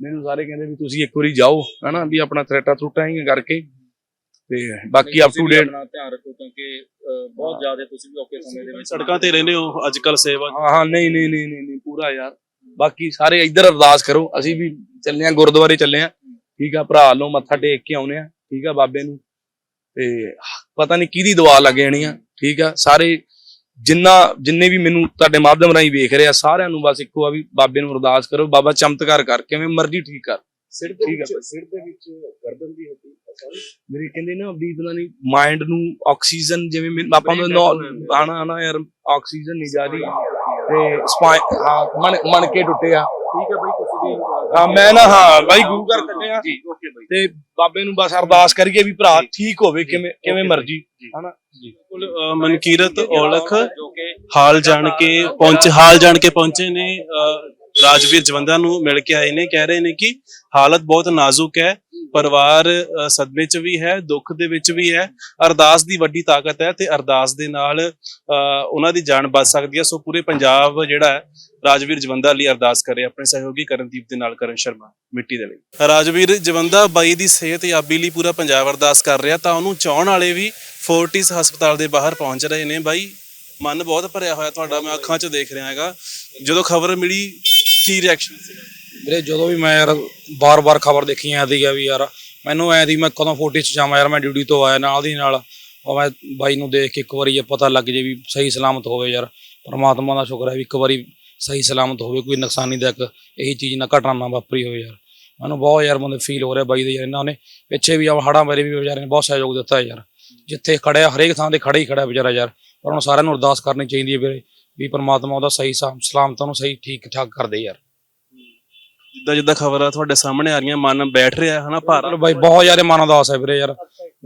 ਮੈਨੂੰ ਸਾਰੇ ਕਹਿੰਦੇ ਵੀ ਤੁਸੀਂ ਇੱਕ ਵਾਰੀ ਜਾਓ ਹਨਾ ਵੀ ਆਪਣਾ ਥਰੇਟਾ ਥਰੂਟਾ ਹੀ ਕਰਕੇ ਤੇ ਬਾਕੀ ਅਪ ਟੂ ਡੇਟ ਆਪਣਾ ਧਿਆਨ ਰੱਖੋ ਕਿਉਂਕਿ ਬਹੁਤ ਜ਼ਿਆਦਾ ਤੁਸੀਂ ਵੀ ਔਖੇ ਸਮੇਂ ਦੇ ਵਿੱਚ ਸੜਕਾਂ ਤੇ ਰਹਿੰਦੇ ਹੋ ਅੱਜ ਕੱਲ ਸੇਵਾ ਹਾਂ ਹਾਂ ਨਹੀਂ ਨਹੀਂ ਨਹੀਂ ਨਹੀਂ ਨਹੀਂ ਪੂਰਾ ਯਾਰ। ਬਾਕੀ ਸਾਰੇ ਇੱਧਰ ਅਰਦਾਸ ਕਰੋ ਅਸੀਂ ਵੀ ਚੱਲੇ ਆ ਗੁਰਦੁਆਰੇ ਚੱਲੇ ਆ ਠੀਕ ਆ ਭਰਾ ਲੋ ਮੱਥਾ ਟੇਕ ਕੇ ਆਉਨੇ ਆ ਠੀਕ ਆ ਬਾਬੇ ਨੂੰ। ਤੇ ਪਤਾ ਨਹੀਂ ਕਿਹਦੀ ਦੁਆ ਲੱਗ ਜਾਣੀ ਆ ਠੀਕ ਆ। ਸਾਰੇ ਜਿੰਨਾ ਜਿੰਨੇ ਵੀ ਮੈਨੂੰ ਤੁਹਾਡੇ ਮਾਧਿਅਮ ਰਾਹੀਂ ਵੇਖ ਰਹੇ ਆ ਸਾਰਿਆਂ ਨੂੰ ਬਸ ਇੱਕੋ ਆ ਵੀ ਬਾਬੇ ਨੂੰ ਅਰਦਾਸ ਕਰੋ ਬਾਬਾ ਚਮਤਕਾਰ ਕਰ ਕਿਵੇਂ ਮਰਜ਼ੀ ਠੀਕ ਕਰ। ਸਿਰ ਦੇ ਵਿੱਚ- ਸਿਰ ਦੇ ਵਿੱਚ ਗਰਦਨ ਦੀ ਹੱਡੀ ਮੇਰੇ ਕਹਿੰਦੇ ਨਾ ਵੀ ਪਤਾ ਨਹੀਂ ਮਾਈਂਡ ਨੂੰ ਆਕਸੀਜਨ ਜਿਵੇਂ ਆਪਾਂ ਨੂੰ ਆਣਾ ਆਣਾ ਯਾਰ ਆਕਸੀਜਨ ਨਹੀਂ ਜਾ ਰਹੀ। ਤੇ ਸਪਾਈ ਹਾਂ ਮਣ ਟੁੱਟੇ ਆ। ਠੀਕ ਹੈ ਬਾਈ ਤੁਸੀਂ ਵੀ ਹਾਂ ਮੈਂ ਨਾ ਹਾਂ ਬਾਈ ਗੁਰੂ ਘਰ ਚੱਲੇ ਆ। ਜੀ ਓਕੇ ਬਾਈ। ਤੇ ਬਾਬੇ ਨੂੰ ਬਸ ਅਰਦਾਸ ਕਰੀਏ ਵੀ ਭਰਾ ਠੀਕ ਹੋਵੇ ਕਿਵੇਂ ਕਿਵੇਂ ਮਰਜ਼ੀ। ਹਨਾ? ਬਿਲਕੁਲ ਅ, ਮਨਕੀਰਤ ਔਲਖ ਹਾਲ ਜਾਣ ਕੇ ਪਹੁੰਚ ਹਾਲ ਜਾਣ ਕੇ ਪਹੁੰਚੇ ਨੇ ਅ, ਰਾਜਵੀਰ ਜਵੰਦਾ ਨੂੰ ਮਿਲ ਕੇ ਆਏ ਨੇ ਕਹਿ ਰਹੇ ਨੇ ਕਿ ਹਾਲਤ ਬਹੁਤ ਨਾਜ਼ੁਕ ਹੈ। ਪਰਿਵਾਰ ਸਦਮੇ 'ਚ ਵੀ ਹੈ, ਦੁੱਖ ਦੇ ਵਿੱਚ ਵੀ ਹੈ, ਅਰਦਾਸ ਦੀ ਵੱਡੀ ਤਾਕਤ ਹੈ ਤੇ ਅਰਦਾਸ ਦੇ ਨਾਲ ਉਹਨਾਂ ਦੀ ਜਾਨ ਬਚ ਸਕਦੀ ਹੈ। ਸੋ ਪੂਰੇ ਪੰਜਾਬ ਜਿਹੜਾ ਹੈ, ਰਾਜਵੀਰ ਜਵੰਦਾ ਲਈ ਅਰਦਾਸ ਕਰੇ ਆਪਣੇ ਸਹਿਯੋਗੀ ਕਰਨਦੀਪ ਦੇ ਨਾਲ ਕਰਨ ਸ਼ਰਮਾ, ਮਿੱਟੀ ਦੇ ਲਈ। ਰਾਜਵੀਰ ਜਵੰਦਾ ਬਾਈ ਦੀ ਸਿਹਤ ਯਾਬੀ ਲਈ ਪੂਰਾ ਪੰਜਾਬ ਅਰਦਾਸ ਕਰ ਰਿਹਾ, ਤਾਂ ਉਹਨੂੰ ਚਾਹਣ ਵਾਲੇ ਵੀ ਫੋਰਟਿਸ ਹਸਪਤਾਲ ਦੇ ਬਾਹਰ ਪਹੁੰਚ ਰਹੇ ਨੇ। ਬਾਈ, ਮਨ ਬਹੁਤ ਭਰਿਆ ਹੋਇਆ ਤੁਹਾਡਾ, ਮੈਂ ਅੱਖਾਂ 'ਚ ਦੇਖ ਰਿਹਾ ਹੈਗਾ। ਜਦੋਂ ਖਬਰ ਮਿਲੀ, ਕੀ ਰਿਐਕਸ਼ਨ ਸੀ ਵੀਰੇ, ਜਦੋਂ ਵੀ ਮੈਂ ਯਾਰ ਬਾਰ-ਬਾਰ ਖਬਰ ਦੇਖੀ ਜਾਂਦੀ ਆ ਵੀ ਯਾਰ ਮੈਨੂੰ ਐ ਦੀ ਮੈਂ ਕਦੋਂ ਫੋਟੀ ਚ ਜਾਵਾਂ ਯਾਰ, ਮੈਂ ਡਿਊਟੀ ਤੋਂ ਆਇਆ ਨਾਲ ਦੀ ਨਾਲ। ਉਹ ਮੈਂ ਬਾਈ ਨੂੰ ਦੇਖ ਕੇ ਇੱਕ ਵਾਰੀ ਇਹ ਪਤਾ ਲੱਗ ਜੇ ਵੀ ਸਹੀ ਸਲਾਮਤ ਹੋਵੇ ਯਾਰ। ਪਰਮਾਤਮਾ ਦਾ ਸ਼ੁਕਰ ਹੈ ਵੀ ਇੱਕ ਵਾਰੀ ਸਹੀ ਸਲਾਮਤ ਹੋਵੇ, ਕੋਈ ਨੁਕਸਾਨੀਦਾਇਕ ਇਹੀ ਚੀਜ਼ ਨਾ ਘਟਨਾ ਨਾ ਵਾਪਰੀ ਹੋਵੇ ਯਾਰ। ਮੈਨੂੰ ਬਹੁਤ ਯਾਰ ਬੰਦੇ ਫੀਲ ਹੋ ਰਿਹਾ ਬਾਈ ਦੇ ਯਾਰ, ਇਹਨਾਂ ਨੇ ਪਿੱਛੇ ਵੀ ਆ ਹੜਾਂ ਬਾਰੇ ਵੀ ਵਿਚਾਰੇ ਨੇ ਬਹੁਤ ਸਹਿਯੋਗ ਦਿੱਤਾ ਯਾਰ। ਜਿੱਥੇ ਖੜਿਆ ਹਰੇਕ ਥਾਂ ਤੇ ਖੜਾ ਹੀ ਖੜਾ ਵਿਚਾਰਾ ਯਾਰ। ਪਰ ਹੁਣ ਸਾਰਿਆਂ ਨੂੰ ਅਰਦਾਸ ਕਰਨੀ ਚਾਹੀਦੀ ਹੈ ਵੀਰੇ ਵੀ ਪਰਮਾਤਮਾ ਉਹਦਾ ਸਹੀ ਸਾ- ਸਲਾਮਤ ਨੂੰ ਸਹੀ ਠੀਕ ਠਾਕ ਕਰ ਦੇ ਯਾਰ। ਜਿੱਦਾਂ ਜਿੱਦਾਂ ਖਬਰਾਂ ਤੁਹਾਡੇ ਸਾਹਮਣੇ ਆ ਰਹੀਆਂ ਮਨ ਬੈਠ ਰਿਹਾ ਹੈ ਨਾ ਭਾਰਾ ਬਾਈ ਬਹੁਤ ਜ਼ਿਆਦਾ ਮਨ ਉਦਾਸ ਹੈ ਵੀਰੇ ਯਾਰ।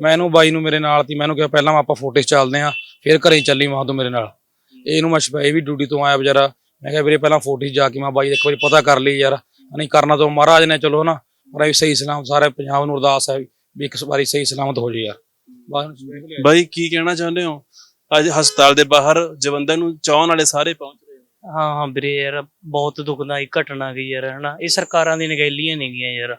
ਮੈਨੂੰ ਬਾਈ ਨੂੰ ਮੇਰੇ ਨਾਲ ਤੀ ਮੈਨੂੰ ਕਿਹਾ ਪਹਿਲਾਂ ਆਪਾਂ ਫੋਟੋ ਚੱਲਦੇ ਆਂ ਫਿਰ ਘਰੇ ਚੱਲੀ ਮਾਂ ਤੂੰ ਮੇਰੇ ਨਾਲ। ਇਹਨੂੰ ਮੈਂ ਸਪੈ ਵੀ ਡਿਊਟੀ ਤੋਂ ਆਇਆ ਵਿਚਾਰਾ ਮੈਂ ਕਿਹਾ ਵੀਰੇ ਪਹਿਲਾਂ ਫੋਟੋ ਜਾ ਕੇ ਮੈਂ ਬਾਈ ਇੱਕ ਵਾਰੀ ਪਤਾ ਕਰ ਲਈ ਯਾਰ। ਨਹੀਂ ਕਰਨਾ ਤਾਂ ਮਹਾਰਾਜ ਨੇ ਚਲੋ ਨਾ ਪਰ ਇਹ ਸਹੀ ਸਲਾਮ ਸਾਰੇ ਪੰਜਾਬ ਨੂੰ ਅਰਦਾਸ ਹੈ ਵੀ ਇੱਕ ਵਾਰੀ ਸਹੀ ਸਲਾਮਤ ਹੋ ਜੇ ਯਾਰ। ਬਾਈ ਕੀ ਕਹਿਣਾ ਚਾਹੁੰਦੇ ਹੋ? ਅੱਜ ਹਸਪਤਾਲ ਦੇ ਬਾਹਰ ਜਵੰਦਾ ਨੂੰ ਚਾਹਣ ਵਾਲੇ ਸਾਰੇ ਪਹੁੰਚ। ਹਾਂ ਹਾਂ ਵੀਰੇ ਯਾਰ ਬਹੁਤ ਦੁਖਦਾਈ ਘਟਨਾ ਗਈ ਯਾਰ ਹਨਾ। ਇਹ ਸਰਕਾਰਾਂ ਦੀ ਨਗੈਲੀਆਂ ਨਹੀਂ ਗਈਆਂ ਯਾਰ।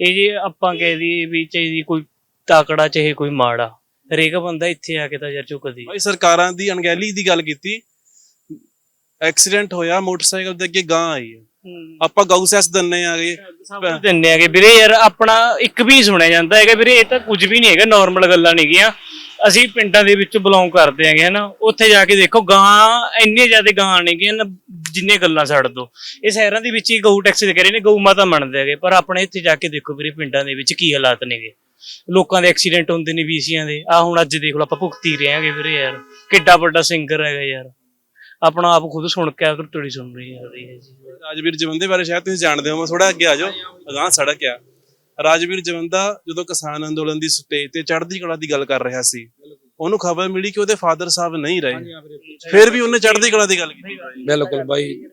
ਇਹ ਜੇ ਆਪਾਂ ਕਹਿ ਦਈਏ ਵੀ ਚਾਹੀਦੀ ਕੋਈ ਤਾਕੜਾ ਚਾਹੇ ਕੋਈ ਮਾੜਾ ਹਰੇਕ ਬੰਦਾ ਇੱਥੇ ਆ ਕੇ ਤਾਂ ਯਾਰ ਝੁਕਦੀ ਬਾਈ ਸਰਕਾਰਾਂ ਦੀ ਅਣਗਹਿਲੀ ਦੀ ਗੱਲ ਕੀਤੀ। ਐਕਸੀਡੈਂਟ ਹੋਇਆ ਮੋਟਰਸਾਈਕਲ ਦੇ ਅੱਗੇ ਗਾਂ ਆਈ ਹੈ। ਆਪਾਂ ਗਊ ਸੈਸ ਦੰਨੇ ਆ ਗਏ ਦਿੰਨੇ ਆਗੇ। ਵੀਰੇ ਯਾਰ ਆਪਣਾ ਇੱਕ ਵੀ ਸੁਣਿਆ ਜਾਂਦਾ ਹੈਗਾ। ਵੀਰੇ ਇਹ ਤਾਂ ਕੁਝ ਵੀ ਨਹੀਂ ਹੈਗਾ। ਨਾਰਮਲ ਗੱਲਾਂ ਨਹੀਂ ਗੀਆਂ ਅਸੀਂ ਪਿੰਡਾਂ ਦੇ ਵਿੱਚ ਬਿਲੋਂਗ ਕਰਦੇ ਹੈਗੇ ਹਨਾ ਉੱਥੇ ਜਾ ਕੇ ਦੇਖੋ ਗਾਂ ਇੰਨੇ ਜ਼ਿਆਦਾ ਗਾਂ ਨੇ ਨਾ ਜਿੰਨੇ ਗੱਲਾਂ ਛੱਡ ਦੋ। ਇਹ ਸ਼ਹਿਰਾਂ ਦੇ ਵਿੱਚ ਹੀ ਗਊ ਟੈਕਸੀ ਦੇ ਕਰੇ ਨੇ, ਗਊ ਮਾਤਾ ਮੰਨਦੇ ਹੈਗੇ, ਪਰ ਆਪਣੇ ਇੱਥੇ ਜਾ ਕੇ ਦੇਖੋ ਵੀਰੇ ਪਿੰਡਾਂ ਦੇ ਵਿੱਚ ਕੀ ਹਾਲਾਤ ਨੇਗੇ। ਲੋਕਾਂ ਦੇ ਐਕਸੀਡੈਂਟ ਹੁੰਦੇ ਨੇ ਵੀਸੀਆਂ ਦੇ। ਆ ਹੁਣ ਅੱਜ ਦੇਖ ਲਓ ਆਪਾਂ ਭੁਗਤੀ ਰਹੇ ਆਂਗੇ ਵੀਰੇ ਯਾਰ। ਕਿੱਡਾ ਵੱਡਾ ਸਿੰਗਰ ਹੈਗਾ ਯਾਰ। ਆਪਣਾ ਆਪ ਖੁਦ ਸੁਣ ਕੇ ਅਗਰ ਤੁੜੀ ਸੁਣ ਰਹੀ ਹੈ ਰਹੀ ਹੈ ਜੀ ਜਵੰਦੇ ਬਾਰੇ ਸ਼ਾਇਦ ਤੁਸੀਂ ਜਾਣਦੇ ਹੋ ਥੋੜਾ ਅੱਗੇ ਆ ਜਾਓ। ਅਗਾਂਹ ਸੜਕ ਆ। ਰਾਜਵੀਰ ਜਵੰਦਾ ਜਦੋਂ ਕਿਸਾਨ ਅੰਦੋਲਨ ਦੀ ਸਟੇਜ ਤੇ ਚੜ੍ਹਦੀ ਕਲਾ ਦੀ ਗੱਲ ਕਰ ਰਿਹਾ ਸੀ ਉਹਨੂੰ ਖਬਰ ਮਿਲੀ ਕਿ ਉਹਦੇ ਫਾਦਰ ਸਾਹਿਬ ਨਹੀਂ ਰਹੇ। ਫਿਰ ਵੀ ਉਹਨੇ ਚੜ੍ਹਦੀ ਕਲਾ ਦੀ ਗੱਲ ਕੀਤੀ। ਬਿਲਕੁਲ ਬਾਈ।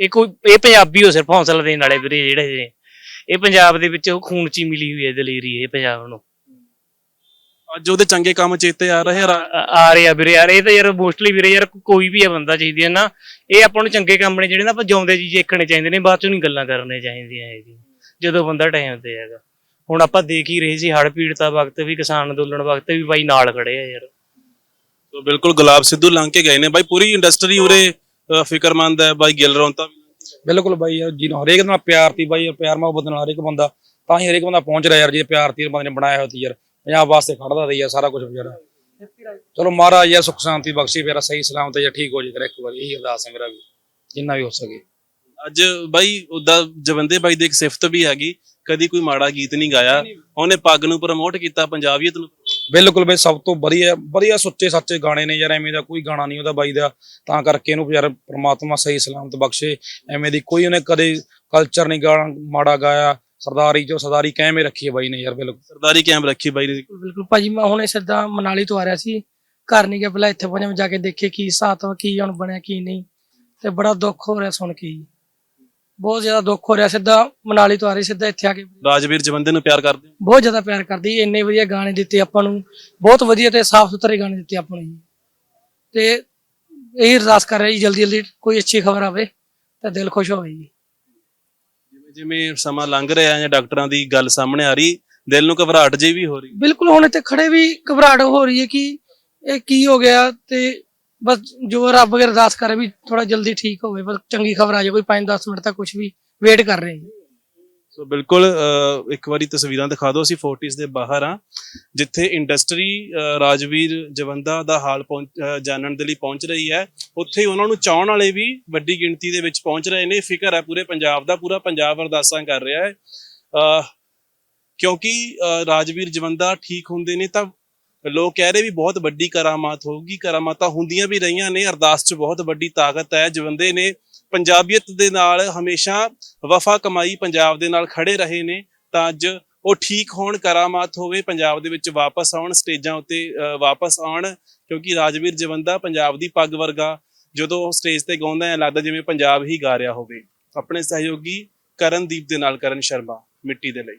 ਇਹ ਕੋਈ ਇਹ ਪੰਜਾਬੀ ਹੋ ਸਿਰਫ ਹੌਸਲਾ ਦੇਣ ਵਾਲੇ ਵੀਰੇ ਜਿਹੜੇ ਨੇ। ਇਹ ਪੰਜਾਬ ਦੇ ਵਿੱਚ ਖੂਨ ਚ ਮਿਲੀ ਹੋਈ ਹੈ ਦਲੇਰੀ ਇਹ ਪੰਜਾਬ ਨੂੰ। ਅੱਜ ਉਹਦੇ ਚੰਗੇ ਕੰਮ ਚੇਤੇ ਆ ਰਹੇ ਆ ਰਾ- ਆ ਰਿਹਾ ਵੀਰੇ ਯਾਰ ਇਹ ਤਾਂ ਯਾਰ ਮੋਸਟਲੀ ਵੀਰੇ ਯਾਰ ਕੋਈ ਵੀ ਆ ਬੰਦਾ ਚਾਹੀਦੀ ਹੈ ਨਾ। ਇਹ ਆਪਾਂ ਨੂੰ ਚੰਗੇ ਕੰਮ ਨੇ ਜਿਹੜੇ ਨਾ ਆਪਾਂ ਜਿਉਂਦੇ ਜੀ ਦੇਖਣੇ ਚਾਹੀਦੇ ਨੇ ਬਾਅਦ ਚੋਂ ਨਹੀਂ ਗੱਲਾਂ ਕਰਨੀਆਂ ਚਾਹੀਦੀਆਂ ਹੈਗੀ ਜਦੋਂ ਬੰਦਾ ਟਾਈਮ ਤੇ ਹੈਗਾ। ਹੁਣ ਆਪਾਂ ਦੇਖ ਹੀ ਰਹੇ ਸੀ ਹੜ੍ਹ ਪੀੜਤਾ ਵਕਤ ਵੀ ਕਿਸਾਨ ਅੰਦੋਲਨ ਵਕਤ ਵੀ ਬਾਈ ਨਾਲ ਖੜੇ ਆ ਯਾਰ। ਸੋ ਬਿਲਕੁਲ ਗੁਲਾਬ ਸਿੱਧੂ ਲੰਘ ਕੇ ਗਏ ਨੇ ਬਾਈ ਪੂਰੀ ਇੰਡਸਟਰੀ ਉਰੇ ਅ, ਫਿਕਰਮੰਦ ਹੈ ਬਾਈ ਗਿੱਲ ਰੌਂਤਾ ਵੀ। ਬਿਲਕੁਲ ਬਾਈ ਯਾਰ ਜਿਹਨੂੰ ਹਰੇਕ ਨਾਲ ਪਿਆਰ ਤੀ ਬਾਈ ਯਾਰ ਪਿਆਰ ਮੁਹੱਬਤ ਨਾਲ ਹਰੇਕ ਬੰਦਾ ਤਾਂ ਹੀ ਹਰੇਕ ਬੰਦਾ ਪਹੁੰਚ ਰਿਹਾ ਯਾਰ ਜੇ ਪਿਆਰ ਤੀ ਬੰਦੇ ਨੇ ਬਣਾਇਆ ਹੋਇਆ ਤੀ ਯਾਰ। ਪੰਜਾਬ ਵਾਸਤੇ ਖੜਦਾ ਤੀ ਯਾਰ ਸਾਰਾ ਕੁਝ ਵਿਚਾਰਾ ਚਲੋ ਮਹਾਰਾਜ ਯਾਰ ਸੁਖ ਸ਼ਾਂਤੀ ਬਖਸ਼ੀ ਮੇਰਾ ਸਹੀ ਸਲਾਮਤ ਯਾਰ ਠੀਕ ਹੋ ਜੇ ਕਰ ਇੱਕ ਵਾਰੀ ਇਹੀ ਅਰਦਾਸ ਹੈ ਮੇਰਾ ਵੀ ਜਿੰਨਾ ਵੀ ਹੋ ਸਕੇ। ਅੱਜ ਬਾਈ ਉਹਦਾ ਜਵੰਦੇ ਬਾਈ ਦੀ ਇੱਕ ਸਿਫਤ ਵੀ ਹੈਗੀ ਕਦੀ ਕੋਈ ਮਾੜਾ ਗੀਤ ਨਹੀਂ ਗਾਇਆ। ਉਹਨੇ ਪੱਗ ਨੂੰ ਪ੍ਰਮੋਟ ਕੀਤਾ ਪੰਜਾਬੀਅਤ ਨੂੰ। ਬਿਲਕੁਲ ਬਈ ਸਭ ਤੋਂ ਵਧੀਆ ਵਧੀਆ ਸੁੱਚੇ ਸੱਚੇ ਗਾਣੇ ਨੇ ਯਾਰ ਐਵੇਂ ਦਾ ਕੋਈ ਗਾਣਾ ਨਹੀਂ ਉਹਦਾ ਬਾਈ ਦਾ। ਤਾਂ ਕਰਕੇ ਇਹਨੂੰ ਯਾਰ ਪ੍ਰਮਾਤਮਾ ਸਹੀ ਸਲਾਮਤ ਬਖਸ਼ੇ। ਐਵੇਂ ਦੀ ਕੋਈ ਉਹਨੇ ਕਦੇ ਕਲਚਰ ਨਹੀਂ ਗਾਣਾ ਮਾੜਾ ਗਾਇਆ। ਸਰਦਾਰੀ ਜੋ ਸਰਦਾਰੀ ਕਿਵੇਂ ਰੱਖੀ ਹੈ ਬਾਈ ਨੇ ਯਾਰ ਬਿਲਕੁਲ। ਸਰਦਾਰੀ ਕਾਇਮ ਰੱਖੀ ਬਾਈ ਨੇ। ਬਿਲਕੁਲ ਭਾਜੀ ਮੈਂ ਹੁਣੇ ਸਿੱਧਾ ਮਨਾਲੀ ਤੋਂ ਆ ਰਿਹਾ ਸੀ। ਘਰ ਨਹੀਂ ਗਿਆ ਪਹਿਲਾਂ ਇੱਥੇ ਪਹੁੰਚਿਆ ਜਾ ਕੇ ਦੇਖੇ ਕੀ ਵਾ ਕੀ ਹੁਣ ਬਣਿਆ ਕੀ ਨਹੀਂ। ਤੇ ਬੜਾ ਦੁੱਖ ਹੋ ਰਿਹਾ ਸੁਣ ਕੇ ਜੀ। ਬਹੁਤ ਜ਼ਿਆਦਾ ਦੁੱਖ ਹੋ ਰਿਹਾ ਸਿੱਧਾ ਮਨਾਲੀ ਤੋਂ ਆ ਰਹੀ ਸਿੱਧਾ ਇੱਥੇ ਆ ਕੇ। ਰਾਜਵੀਰ ਜਵੰਦੇ ਨੂੰ ਪਿਆਰ ਕਰਦੇ ਹੋ? ਬਹੁਤ ਜ਼ਿਆਦਾ ਪਿਆਰ ਕਰਦੀ ਇੰਨੇ ਵਧੀਆ ਗਾਣੇ ਦਿੱਤੇ ਆਪਾਂ ਨੂੰ। ਬਹੁਤ ਵਧੀਆ ਤੇ ਸਾਫ਼ ਸੁਥਰੇ ਗਾਣੇ ਦਿੱਤੇ ਆਪਾਂ ਨੂੰ ਜੀ। ਤੇ ਇਹ ਅਰਦਾਸ ਕਰ ਰਿਹਾ ਜੀ ਜਲਦੀ ਜਲਦੀ ਕੋਈ ਅੱਛੀ ਖਬਰ ਆਵੇ ਤਾਂ ਦਿਲ ਖੁਸ਼ ਹੋਵੇ ਜੀ। ਜਿਵੇਂ ਜਿਵੇਂ ਸਮਾਂ ਲੰਘ ਰਿਹਾ ਜਾਂ ਡਾਕਟਰਾਂ ਦੀ ਗੱਲ ਸਾਹਮਣੇ ਆ ਰਹੀ ਦਿਲ ਨੂੰ ਘਬਰਾਹਟ ਜਿਹੀ ਵੀ ਹੋ ਰਹੀ। ਬਿਲਕੁਲ ਹੁਣ ਇੱਥੇ ਖੜੇ ਵੀ ਘਬਰਾਹਟ ਹੋ ਰਹੀ ਹੈ ਕਿ ਇਹ ਕੀ ਹੋ ਗਿਆ ਤੇ ਬਸ ਜੋ ਰੱਬ ਅਗੇ ਅਰਦਾਸ ਕਰੇ ਵੀ ਥੋੜਾ ਜਲਦੀ ਠੀਕ ਹੋਵੇ ਬਸ ਚੰਗੀ ਖਬਰ ਆ ਜਾਏ ਕੋਈ 5-10 ਮਿੰਟ ਤੱਕ ਕੁਝ ਵੀ ਵੇਟ ਕਰ ਰਹੇ ਹਾਂ। ਸੋ ਬਿਲਕੁਲ ਇੱਕ ਵਾਰੀ ਤਸਵੀਰਾਂ ਦਿਖਾ ਦਿਓ ਅਸੀਂ ਫੋਰਟਿਸ ਦੇ ਬਾਹਰ ਆ ਜਿੱਥੇ ਇੰਡਸਟਰੀ ਰਾਜਵੀਰ ਜਵੰਦਾ ਦਾ ਹਾਲ ਪਹੁੰਚ- ਜਾਣਨ ਦੇ ਲਈ ਪਹੁੰਚ ਰਹੀ ਹੈ। ਉੱਥੇ ਉਹਨਾਂ ਨੂੰ ਚਾਹਣ ਵਾਲੇ ਵੀ ਵੱਡੀ ਗਿਣਤੀ ਦੇ ਵਿੱਚ ਪਹੁੰਚ ਰਹੇ ਨੇ। ਫਿਕਰ ਹੈ ਪੂਰੇ ਪੰਜਾਬ ਦਾ ਪੂਰਾ ਪੰਜਾਬ ਅਰਦਾਸਾਂ ਕਰ ਰਿਹਾ ਹੈ। ਅਹ, ਕਿਉਂਕਿ ਰਾਜਵੀਰ ਜਵੰਦਾ ਠੀਕ ਹੁੰਦੇ ਨੇ ਤਾਂ ਲੋਕ ਕਹਿ ਰਹੇ ਵੀ ਬਹੁਤ ਵੱਡੀ ਕਰਾਮਾਤ ਹੋਊਗੀ, ਕਰਾਮਾਤਾਂ ਹੁੰਦੀਆਂ ਵੀ ਰਹੀਆਂ ਨੇ, ਅਰਦਾਸ 'ਚ ਬਹੁਤ ਵੱਡੀ ਤਾਕਤ ਹੈ, ਜਵੰਦੇ ਨੇ ਪੰਜਾਬੀਅਤ ਦੇ ਨਾਲ ਹਮੇਸ਼ਾ ਵਫਾ ਕਮਾਈ ਪੰਜਾਬ ਦੇ ਨਾਲ ਖੜੇ ਰਹੇ ਨੇ, ਤਾਂ ਅੱਜ ਉਹ ਠੀਕ ਹੋਣ, ਕਰਾਮਾਤ ਹੋਵੇ, ਪੰਜਾਬ ਦੇ ਵਿੱਚ ਵਾਪਸ ਆਉਣ, ਸਟੇਜਾਂ ਉੱਤੇ ਵਾਪਸ ਆਉਣ, ਕਿਉਂਕਿ ਰਾਜਵੀਰ ਜਵੰਦਾ ਪੰਜਾਬ ਦੀ ਪੱਗ ਵਰਗਾ, ਜਦੋਂ ਉਹ ਸਟੇਜ ਤੇ ਗਾਉਂਦਾ ਹੈ, ਲੱਗਦਾ ਜਿਵੇਂ ਪੰਜਾਬ ਹੀ ਗਾ ਰਿਹਾ ਹੋਵੇ। ਆਪਣੇ ਸਹਿਯੋਗੀ ਕਰਨਦੀਪ ਦੇ ਨਾਲ ਕਰਨ ਸ਼ਰਮਾ, ਮਿੱਟੀ ਦੇ ਲਈ।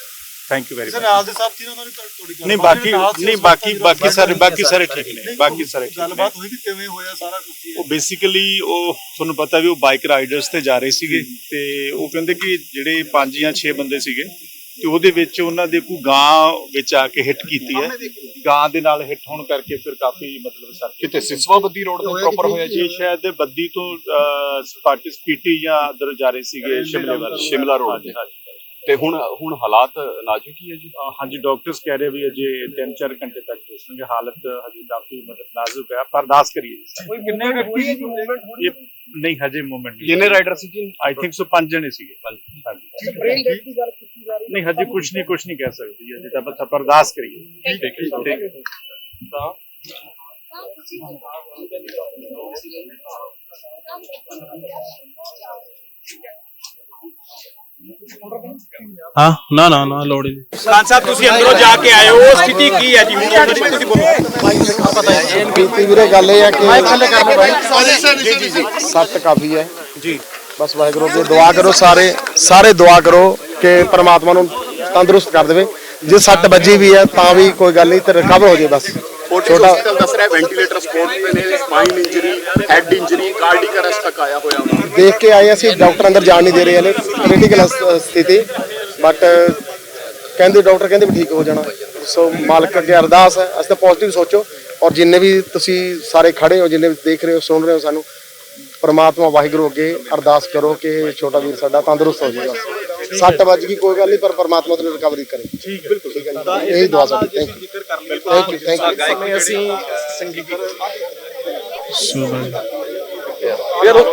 thank you very much ਨਾਲ ਦੇ ਸਾਹਿਬ ਸੀ ਉਹਨਾਂ ਨੇ ਤੁਹਾਡੀ ਨਹੀਂ ਬਾਕੀ ਨਹੀਂ ਬਾਕੀ ਬਾਕੀ ਸਾਰੇ ਬਾਕੀ ਸਾਰੇ ਠੀਕ ਨੇ। ਬਾਕੀ ਸਾਰੇ ਠੀਕ ਨੇ। ਗੱਲਬਾਤ ਹੋਈ ਕਿ ਕਿਵੇਂ ਹੋਇਆ ਸਾਰਾ ਕੁਝ ਉਹ ਬੇਸਿਕਲੀ ਉਹ ਤੁਹਾਨੂੰ ਪਤਾ ਵੀ ਉਹ ਬਾਈਕ ਰਾਈਡਰਸ ਤੇ ਜਾ ਰਹੇ ਸੀਗੇ ਤੇ ਉਹ ਕਹਿੰਦੇ ਕਿ ਜਿਹੜੇ 5 ਜਾਂ 6 ਬੰਦੇ ਸੀਗੇ ਤੇ ਉਹਦੇ ਵਿੱਚ ਉਹਨਾਂ ਦੇ ਕੋਈ ਗਾਂ ਵਿੱਚ ਆ ਕੇ ਹਿੱਟ ਕੀਤੀ ਹੈ। ਗਾਂ ਦੇ ਨਾਲ ਹਿੱਟ ਹੋਣ ਕਰਕੇ ਫਿਰ ਕਾਫੀ ਮਤਲਬ ਸਰ ਕਿਤੇ ਸਿਸਵਾ ਬੱਦੀ ਰੋਡ ਤੇ ਪ੍ਰੋਪਰ ਹੋਇਆ ਜੀ। ਜੀ? ਸ਼ਾਇਦ ਬੱਦੀ ਤੋਂ ਸਪਾਟਿਸ ਪੀਟੀ ਜਾਂ ਅਦਰ ਜਾ ਰਹੇ ਸੀਗੇ ਸ਼ਿਮਲੇ ਵੱਲ। ਸ਼ਿਮਲਾ ਹਾਂਜੀ, ਹਾਂਜੀ। ਤੇ ਹੁਣ ਹੁਣ ਹਾਲਾਤ ਨਾਜ਼ੁਕ ਹੀ ਹੈ ਜੀ? ਹਾਂਜੀ ਡਾਕਟਰਸ ਕਹਿ ਰਹੇ ਵੀ ਅਜੇ 3-4 ਘੰਟੇ ਤੱਕ ਦੱਸਣਗੇ। ਹਾਲਤ ਹਜੇ ਕਾਫੀ ਮਤਲਬ ਨਾਜ਼ੁਕ ਹੈ। ਆਪਾਂ ਅਰਦਾਸ ਕਰੀਏ ਕੋਈ ਕਿੰਨੇ ਵਿਅਕਤੀ ਦੀ ਮੂਵਮੈਂਟ ਇਹ ਨਹੀਂ ਹਜੇ ਮੂਵਮੈਂਟ ਕਿੰਨੇ ਰਾਈਡਰ ਸੀ ਜੀ? ਆਈ ਥਿੰਕ ਸੋ ਪੰਜ ਜਣੇ ਸੀਗੇ। ਹਾਂਜੀ। ਬ੍ਰੇਨ ਡੈਡ ਦੀ ਗੱਲ ਕੀਤੀ ਜਾ ਨਹੀਂ ਹਜੇ ਕੁਝ ਨਹੀਂ ਕੁਝ ਨਹੀਂ ਕਹਿ ਸਕਦੀ ਜੀ, ਹਜੇ ਤਾਂ ਬਸ ਆਪਾਂ ਅਰਦਾਸ ਕਰੀਏ। ਠੀਕ ਹੈ। ਠੀਕ ਹੈ। ਤਾਂ ਹਾਂ ਨਾ ਨਾ ਨਾ ਲੋੜ ਹੀ ਨਹੀਂ। ਖਾਨ ਸਾਹਿਬ ਤੁਸੀਂ ਅੰਦਰੋਂ ਜਾ ਕੇ ਆਏ ਹੋ। ਉਹ ਸਥਿਤੀ ਕੀ ਹੈ ਜੀ? ਹੁਣ ਉਹਦੇ ਵਿੱਚ ਤੁਸੀਂ ਬੋਲੋ। ਬੀਤੀ ਵੀਰੇ ਗੱਲ ਇਹ ਹੈ ਕਿ ਜੀ ਜੀ ਜੀ। ਸੱਟ ਕਾਫੀ ਹੈ। ਜੀ। ਬਸ ਵਾਹਿਗੁਰੂ ਅੱਗੇ ਦੁਆ ਕਰੋ ਸਾਰੇ ਸਾਰੇ ਦੁਆ ਕਰੋ ਕਿ ਪ੍ਰਮਾਤਮਾ ਨੂੰ ਤੰਦਰੁਸਤ ਕਰ ਦੇਵੇ। ਜੇ ਸੱਟ ਵੱਜੀ ਵੀ ਹੈ ਤਾਂ ਵੀ ਕੋਈ ਗੱਲ ਨਹੀਂ ਤੇ ਰਿਕਵਰ ਹੋ ਜੇ ਬਸ। ਛੋਟਾ ਹਸਪੀਟਲ ਦੱਸ ਰਿਹਾ ਵੈਂਟੀਲੇਟਰ ਸਪੋਰਟ ਤੇ ਨੇ spine injury head injury cardiac arrest ਤੱਕ ਆਇਆ ਹੋਇਆ ਦੇਖ ਕੇ ਆਏ ਅਸੀਂ ਡਾਕਟਰ ਅੰਦਰ ਜਾਣ ਨਹੀਂ ਦੇ ਰਹੇ ਨੇ ਕ੍ਰਿਟੀਕਲ ਸਥਿਤੀ। ਬਟ ਕਹਿੰਦੇ ਡਾਕਟਰ ਕਹਿੰਦੇ ਵੀ ਠੀਕ ਹੋ ਜਾਣਾ। ਸੋ ਮਾਲਕ ਅੱਗੇ ਅਰਦਾਸ ਹੈ ਅਸੀਂ ਤਾਂ ਪੋਜ਼ਿਟਿਵ ਸੋਚੋ। ਔਰ ਜਿੰਨੇ ਵੀ ਤੁਸੀਂ ਸਾਰੇ ਖੜੇ ਹੋ ਜਿੰਨੇ ਵੀ ਦੇਖ ਰਹੇ ਹੋ ਸੁਣ ਰਹੇ ਹੋ ਸਾਨੂੰ ਪ੍ਰਮਾਤਮਾ ਵਾਹਿਗੁਰੂ ਅੱਗੇ ਅਰਦਾਸ ਕਰੋ ਕਿ ਛੋਟਾ ਵੀਰ ਸਾਡਾ ਤੰਦਰੁਸਤ ਹੋ ਜਾਏਗਾ। ਸੱਟ ਵੱਜ ਗਈ ਕੋਈ ਗੱਲ ਨਹੀਂ ਪਰ ਪ੍ਰਮਾਤਮਾ ਤੋਂ ਰਿਕਵਰੀ ਕਰੇ। ਠੀਕ ਬਿਲਕੁਲ ਠੀਕ ਹੈ ਇਹੀ ਦੁਆ ਸਾਡੀ। Thank you thank you thank you ਸਮੇਂ ਅਸੀਂ ਸੰਗੀਤ ਸੁਬਹ ਯਾਰ